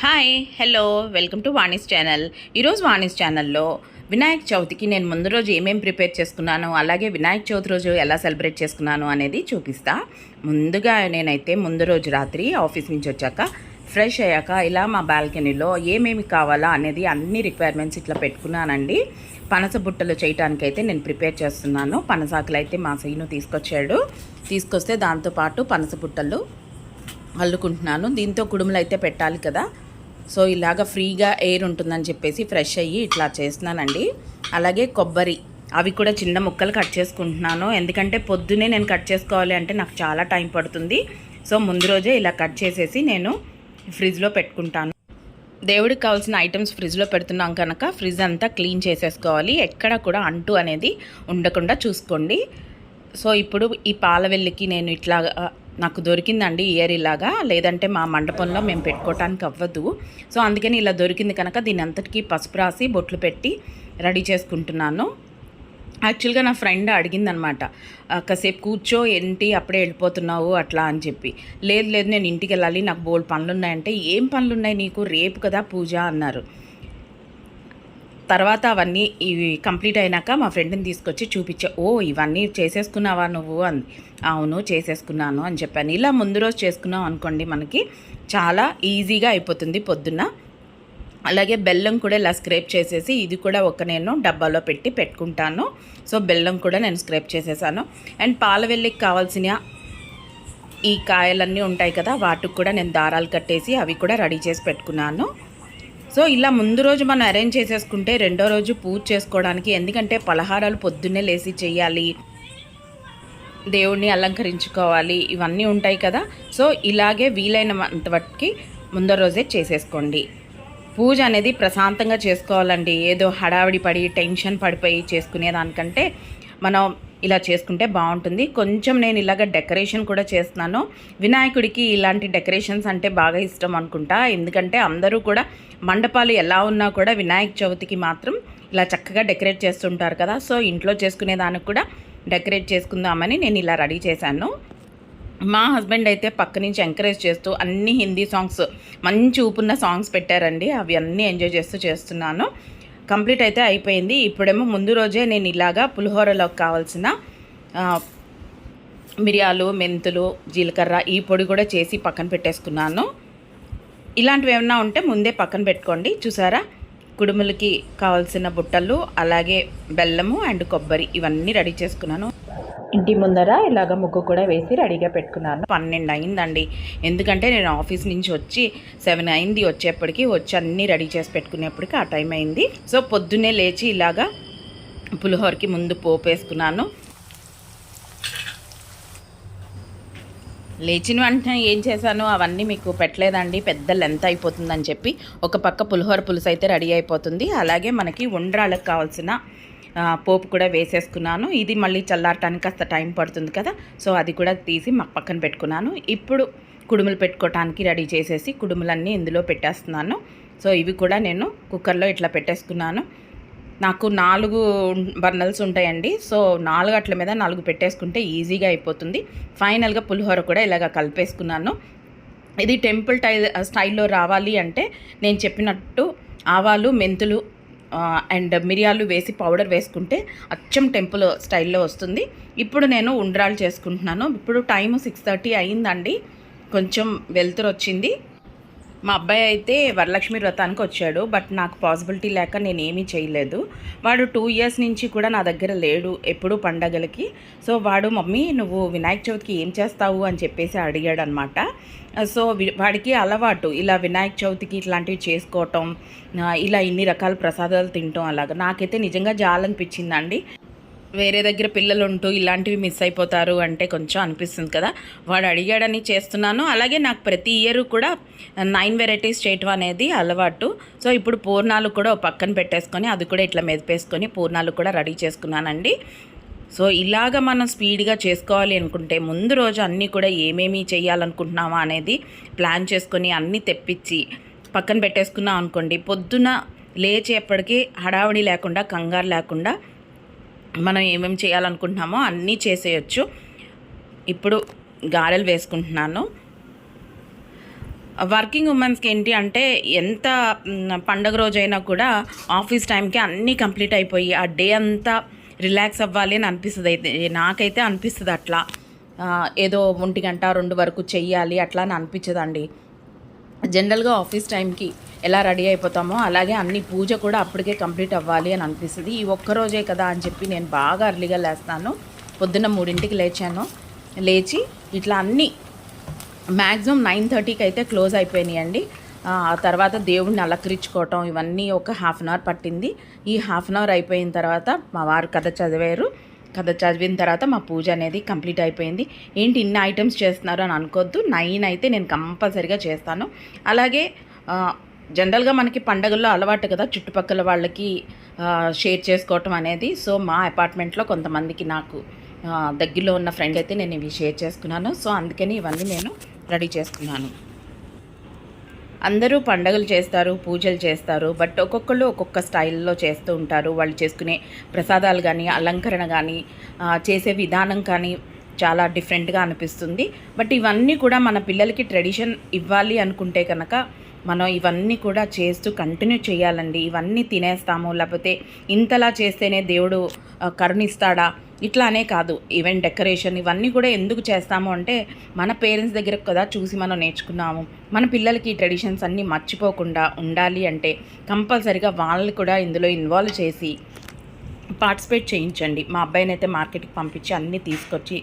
Hi hello welcome to Vani's channel ఈరోజు వాణిస్ ఛానల్లో వినాయక చవితికి నేను ముందు రోజు ఏమేమి ప్రిపేర్ చేసుకున్నాను అలాగే వినాయక చవితి రోజు ఎలా సెలబ్రేట్ చేసుకున్నాను అనేది చూపిస్తా. ముందుగా నేనైతే ముందు రోజు రాత్రి ఆఫీస్ నుంచి వచ్చాక ఫ్రెష్ అయ్యాక ఇలా మా బాల్కనీలో ఏమేమి కావాలా అనేది అన్ని రిక్వైర్మెంట్స్ ఇట్లా పెట్టుకున్నానండి. పనస బుట్టలు చేయటానికైతే నేను ప్రిపేర్ చేస్తున్నాను. పనసాకులు అయితే మా సైను తీసుకొచ్చాడు. తీసుకొస్తే దాంతోపాటు పనస బుట్టలు అల్లుకుంటున్నాను. దీంతో కుడుములు అయితే పెట్టాలి కదా. సో ఇలాగ ఫ్రీగా ఎయిర్ ఉంటుందని చెప్పేసి ఫ్రెష్ అయ్యి ఇట్లా చేస్తున్నానండి. అలాగే కొబ్బరి అవి కూడా చిన్న ముక్కలు కట్ చేసుకుంటున్నాను. ఎందుకంటే పొద్దునే నేను కట్ చేసుకోవాలి అంటే నాకు చాలా టైం పడుతుంది. సో ముందు రోజే ఇలా కట్ చేసేసి నేను ఫ్రిడ్జ్లో పెట్టుకుంటాను. దేవుడికి కావాల్సిన ఐటమ్స్ ఫ్రిడ్జ్లో పెడుతున్నాం కనుక ఫ్రిడ్జ్ అంతా క్లీన్ చేసేసుకోవాలి. ఎక్కడ కూడా అంటు అనేది ఉండకుండా చూసుకోండి. సో ఇప్పుడు ఈ పాలవెల్లికి నేను ఇట్లా నాకు దొరికిందండి ఇయర్ ఇలాగా. లేదంటే మా మండపంలో మేము పెట్టుకోవటానికి అవ్వదు. సో అందుకని ఇలా దొరికింది కనుక దీని అంతటికీ పసుపు రాసి బొట్లు పెట్టి రెడీ చేసుకుంటున్నాను. యాక్చువల్గా నా ఫ్రెండ్ అడిగిందనమాట కాసేపు కూర్చో ఏంటి అప్పుడే వెళ్ళిపోతున్నావు అట్లా అని చెప్పి. లేదు లేదు నేను ఇంటికి వెళ్ళాలి నాకు బోల్డ్ పనులు ఉన్నాయంటే ఏం పనులు ఉన్నాయి నీకు? రేపు కదా పూజ అన్నారు. తర్వాత అవన్నీ ఇవి కంప్లీట్ అయినాక మా ఫ్రెండ్ని తీసుకొచ్చి చూపించా ఓ ఇవన్నీ చేసేసుకున్నావా నువ్వు? అని అవును చేసేసుకున్నాను అని చెప్పాను. ఇలా ముందు రోజు చేసుకున్నాం అనుకోండి మనకి చాలా ఈజీగా అయిపోతుంది పొద్దున్న. అలాగే బెల్లం కూడా ఇలా స్క్రేప్ చేసేసి ఇది కూడా ఒక నేను డబ్బాలో పెట్టి పెట్టుకుంటాను. సో బెల్లం కూడా నేను స్క్రేప్ చేసేసాను. అండ్ పాలవెల్లికి కావాల్సిన ఈ కాయలన్నీ ఉంటాయి కదా వాటికి కూడా నేను దారాలు కట్టేసి అవి కూడా రెడీ చేసి పెట్టుకున్నాను. సో ఇలా ముందు రోజు మనం అరేంజ్ చేసేసుకుంటే రెండో రోజు పూజ చేసుకోవడానికి ఎందుకంటే పలహారాలు పొద్దున్నే లేసి చేయాలి దేవుణ్ణి అలంకరించుకోవాలి ఇవన్నీ ఉంటాయి కదా. సో ఇలాగే వీలైనంత వరకు ముందు రోజే చేసేసుకోండి. పూజ అనేది ప్రశాంతంగా చేసుకోవాలండి. ఏదో హడావిడి పడి టెన్షన్ పడిపోయి చేసుకునేదానికంటే మనం ఇలా చేసుకుంటే బాగుంటుంది. కొంచెం నేను ఇలాగ డెకరేషన్ కూడా చేస్తున్నాను. వినాయకుడికి ఇలాంటి డెకరేషన్స్ అంటే బాగా ఇష్టం అనుకుంటా. ఎందుకంటే అందరూ కూడా మండపాలు ఎలా ఉన్నా కూడా వినాయక చవితికి మాత్రం ఇలా చక్కగా డెకరేట్ చేస్తుంటారు కదా. సో ఇంట్లో చేసుకునే దానికి కూడా డెకరేట్ చేసుకుందామని నేను ఇలా రెడీ చేశాను. మా హస్బెండ్ అయితే పక్క నుంచి ఎంకరేజ్ చేస్తూ అన్ని హిందీ సాంగ్స్ మంచి ఊపున్న సాంగ్స్ పెట్టారండి. అవి అన్నీ ఎంజాయ్ చేస్తూ చేస్తున్నాను. కంప్లీట్ అయితే అయిపోయింది. ఇప్పుడేమో ముందు రోజే నేను ఇలాగా పులిహోరలోకి కావాల్సిన మిరియాలు మెంతులు జీలకర్ర ఈ పొడి కూడా చేసి పక్కన పెట్టేసుకున్నాను. ఇలాంటివి ఏమన్నా ఉంటే ముందే పక్కన పెట్టుకోండి. చూసారా? కుడుములకి కావాల్సిన బుట్టలు అలాగే బెల్లము అండ్ కొబ్బరి ఇవన్నీ రెడీ చేసుకున్నాను. ఇంటి ముందర ఇలాగ ముగ్గు కూడా వేసి రెడీగా పెట్టుకున్నాను. పన్నెండు అయిందండి. ఎందుకంటే నేను ఆఫీస్ నుంచి వచ్చి సెవెన్ అయింది వచ్చేప్పటికి వచ్చి అన్నీ రెడీ చేసి పెట్టుకునేప్పటికి ఆ టైం అయింది. సో పొద్దున్నే లేచి ఇలాగా పులిహోరకి ముందు పోపు వేసుకున్నాను. లేచిన వెంటనే ఏం చేశాను? అవన్నీ మీకు పెట్టలేదండి. పెద్ద లెంత్ అయిపోతుందని చెప్పి ఒక పక్క పులిహోర పులుసు అయితే రెడీ అయిపోతుంది. అలాగే మనకి ఉండ్రాలకు కావాల్సిన పోపు కూడా వేసేసుకున్నాను. ఇది మళ్ళీ చల్లారటానికి కాస్త టైం పడుతుంది కదా. సో అది కూడా తీసి మా పక్కన పెట్టుకున్నాను. ఇప్పుడు కుడుములు పెట్టుకోవటానికి రెడీ చేసేసి కుడుములన్నీ ఇందులో పెట్టేస్తున్నాను. సో ఇవి కూడా నేను కుక్కర్లో ఇట్లా పెట్టేసుకున్నాను. నాకు నాలుగు బర్నల్స్ ఉంటాయండి. సో నాలుగు అట్ల మీద నాలుగు పెట్టేసుకుంటే ఈజీగా అయిపోతుంది. ఫైనల్గా పులిహోర కూడా ఇలాగ కలిపేసుకున్నాను. ఇది టెంపుల్ టై స్టైల్లో రావాలి అంటే నేను చెప్పినట్టు ఆవాలు మెంతులు అండ్ మిరియాలు వేసి పౌడర్ వేసుకుంటే అచ్చం టెంపుల్ స్టైల్లో వస్తుంది. ఇప్పుడు నేను ఉండ్రాలు చేసుకుంటున్నాను. ఇప్పుడు టైం సిక్స్ థర్టీ అయిందండి. కొంచెం వెలుతురు వచ్చింది. మా అబ్బాయి అయితే వరలక్ష్మి వ్రతానికి వచ్చాడు బట్ నాకు పాసిబిలిటీ లేక నేను ఏమీ చేయలేదు. వాడు టూ ఇయర్స్ నుంచి కూడా నా దగ్గర లేడు ఎప్పుడూ పండగలకి. సో వాడు మమ్మీ నువ్వు వినాయక చవితికి ఏం చేస్తావు? అని చెప్పేసి అడిగాడు అనమాట సో వాడికి అలవాటు ఇలా వినాయక చవితికి ఇట్లాంటివి చేసుకోవటం ఇలా ఇన్ని రకాల ప్రసాదాలు తినటం అలాగా. నాకైతే నిజంగా జాలనిపించిందండి. వేరే దగ్గర పిల్లలు ఉంటూ ఇలాంటివి మిస్ అయిపోతారు అంటే కొంచెం అనిపిస్తుంది కదా. వాడు అడిగాడని చేస్తున్నాను. అలాగే నాకు ప్రతి ఇయర్ కూడా నైన్ వెరైటీస్ చేయటం అనేది అలవాటు. సో ఇప్పుడు పూర్ణాలు కూడా పక్కన పెట్టేసుకొని అది కూడా ఇట్లా మెదిపేసుకొని పూర్ణాలు కూడా రెడీ చేసుకున్నానండి. సో ఇలాగ మనం స్పీడ్గా చేసుకోవాలి అనుకుంటే ముందు రోజు అన్నీ కూడా ఏమేమి చేయాలనుకుంటున్నామా అనేది ప్లాన్ చేసుకొని అన్నీ తెప్పించి పక్కన పెట్టేసుకున్నాం అనుకోండి పొద్దున లేచేపటికి హడావిడి లేకుండా కంగారు లేకుండా మనం ఏమేమి చేయాలనుకుంటున్నామో అన్నీ చేసేయచ్చు. ఇప్పుడు గారెలు వేసుకుంటున్నాను. వర్కింగ్ ఉమెన్స్కి ఏంటి అంటే ఎంత పండగ రోజైనా కూడా ఆఫీస్ టైంకి అన్నీ కంప్లీట్ అయిపోయి ఆ డే అంతా రిలాక్స్ అవ్వాలి అని అనిపిస్తుంది అయితే. నాకైతే అనిపిస్తుంది అట్లా. ఏదో ఒంటి గంట రెండు వరకు చెయ్యాలి అట్లా అని అనిపించదండి. జనరల్గా ఆఫీస్ టైంకి ఎలా రెడీ అయిపోతామో అలాగే అన్ని పూజ కూడా అప్పటికే కంప్లీట్ అవ్వాలి అని అనిపిస్తుంది. ఈ ఒక్క రోజే కదా అని చెప్పి నేను బాగా అర్లీగా లేస్తాను. పొద్దున్న మూడింటికి లేచాను. లేచి ఇట్లా అన్నీ మ్యాక్సిమం నైన్ థర్టీకి అయితే క్లోజ్ అయిపోయినాయండి. ఆ ఆ తర్వాత దేవుడిని అలంకరించుకోవటం ఇవన్నీ ఒక హాఫ్ అన్ అవర్ పట్టింది. ఈ హాఫ్ అన్ అవర్ అయిపోయిన తర్వాత మా వారు కథ చదివారు. కథ చదివిన తర్వాత మా పూజ అనేది కంప్లీట్ అయిపోయింది. ఏంటి ఇన్ని ఐటమ్స్ చేస్తున్నారు అని అనుకోవద్దు నైన్ అయితే నేను కంపల్సరిగా చేస్తాను. అలాగే జనరల్గా మనకి పండగల్లో అలవాటు కదా చుట్టుపక్కల వాళ్ళకి షేర్ చేసుకోవటం అనేది. సో మా అపార్ట్మెంట్లో కొంతమందికి నాకు దగ్గరలో ఉన్న ఫ్రెండ్ అయితే నేను ఇవి షేర్ చేసుకున్నాను. సో అందుకని ఇవన్నీ నేను రెడీ చేసుకున్నాను. అందరూ పండగలు చేస్తారు పూజలు చేస్తారు బట్ ఒక్కొక్కళ్ళు ఒక్కొక్క స్టైల్లో చేస్తూ ఉంటారు. వాళ్ళు చేసుకునే ప్రసాదాలు కానీ అలంకరణ కానీ చేసే విధానం కానీ చాలా డిఫరెంట్గా అనిపిస్తుంది. బట్ ఇవన్నీ కూడా మన పిల్లలకి ట్రెడిషన్ ఇవ్వాలి అనుకుంటే కనుక మనం ఇవన్నీ కూడా చేస్తూ కంటిన్యూ చేయాలండి. ఇవన్నీ తినేస్తాము లేకపోతే ఇంతలా చేస్తేనే దేవుడు కరుణిస్తాడా? ఇట్లా అనే కాదు. ఈవెన్ డెకరేషన్ ఇవన్నీ కూడా ఎందుకు చేస్తాము అంటే మన పేరెంట్స్ దగ్గర కదా చూసి మనం నేర్చుకున్నాము. మన పిల్లలకి ఈ ట్రెడిషన్స్ అన్నీ మర్చిపోకుండా ఉండాలి అంటే కంపల్సరిగా వాళ్ళని కూడా ఇందులో ఇన్వాల్వ్ చేసి పార్టిసిపేట్ చేయించండి. మా అబ్బాయిని అయితే మార్కెట్కి పంపించి అన్నీ తీసుకొచ్చి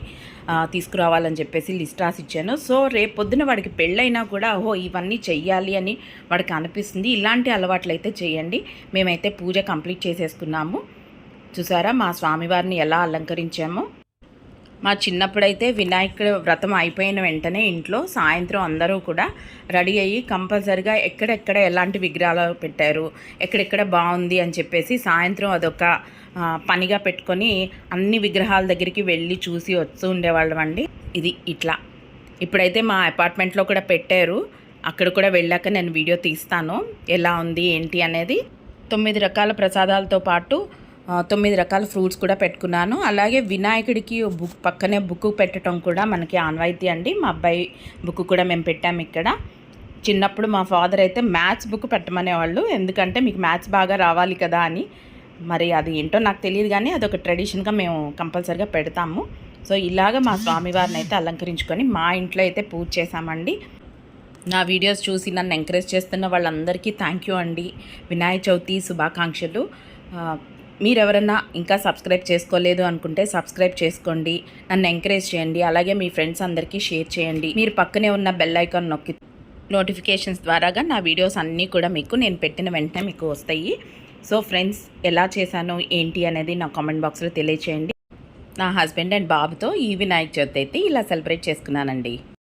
తీసుకురావాలని చెప్పేసి లిస్ట్ రాసి ఇచ్చాను సో రేపు పొద్దున వాడికి పెళ్ళైనా కూడా ఓహో ఇవన్నీ చెయ్యాలి అని వాడికి అనిపిస్తుంది. ఇలాంటి అలవాట్లు అయితే చేయండి. మేమైతే పూజ కంప్లీట్ చేసేసుకున్నాము. చూసారా? మా స్వామివారిని ఎలా అలంకరించామో? మా చిన్నప్పుడైతే వినాయకుడు వ్రతం అయిపోయిన వెంటనే ఇంట్లో సాయంత్రం అందరూ కూడా రెడీ అయ్యి కంపల్సరిగా ఎక్కడెక్కడ ఎలాంటి విగ్రహాలు పెట్టారు ఎక్కడెక్కడ బాగుంది అని చెప్పేసి సాయంత్రం అదొక పనిగా పెట్టుకొని అన్ని విగ్రహాల దగ్గరికి వెళ్ళి చూసి వస్తూ ఉండేవాళ్ళం అండి. ఇది ఇట్లా. ఇప్పుడైతే మా అపార్ట్మెంట్లో కూడా పెట్టారు. అక్కడ కూడా వెళ్ళాక నేను వీడియో తీస్తాను. ఎలా ఉంది ఏంటి అనేది తొమ్మిది రకాల ప్రసాదాలతో పాటు తొమ్మిది రకాల ఫ్రూట్స్ కూడా పెట్టుకున్నాను. అలాగే వినాయకుడికి బుక్ పక్కనే బుక్ పెట్టడం కూడా మనకి ఆన్వాయితీ అండి. మా అబ్బాయి బుక్ కూడా మేము పెట్టాము ఇక్కడ. చిన్నప్పుడు మా ఫాదర్ అయితే మ్యాథ్స్ బుక్ పెట్టమనేవాళ్ళు. ఎందుకంటే మీకు మ్యాథ్స్ బాగా రావాలి కదా అని. మరి అది ఏంటో నాకు తెలియదు కానీ అదొక ట్రెడిషన్గా మేము కంపల్సరిగా పెడతాము. సో ఇలాగ మా స్వామివారిని అయితే అలంకరించుకొని మా ఇంట్లో అయితే పూజ చేశామండి. నా వీడియోస్ చూసి నన్ను ఎంకరేజ్ చేస్తున్న వాళ్ళందరికీ థ్యాంక్ యూ అండి. వినాయక చవితి శుభాకాంక్షలు. మీరెవరన్నా ఇంకా సబ్స్క్రైబ్ చేసుకోలేదు అనుకుంటే సబ్స్క్రైబ్ చేసుకోండి. నన్ను ఎంకరేజ్ చేయండి. అలాగే మీ ఫ్రెండ్స్ అందరికీ షేర్ చేయండి. మీరు పక్కనే ఉన్న బెల్ ఐకాన్ నొక్కి నోటిఫికేషన్స్ ద్వారాగా నా వీడియోస్ అన్నీ కూడా మీకు నేను పెట్టిన వెంటనే మీకు వస్తాయి. సో ఫ్రెండ్స్ ఎలా చేశాను? ఏంటి అనేది నా కామెంట్ బాక్స్లో తెలియచేయండి. నా హస్బెండ్ అండ్ బాబుతో ఈ వినాయక చవితి అయితే ఇలా సెలబ్రేట్ చేసుకున్నానండి.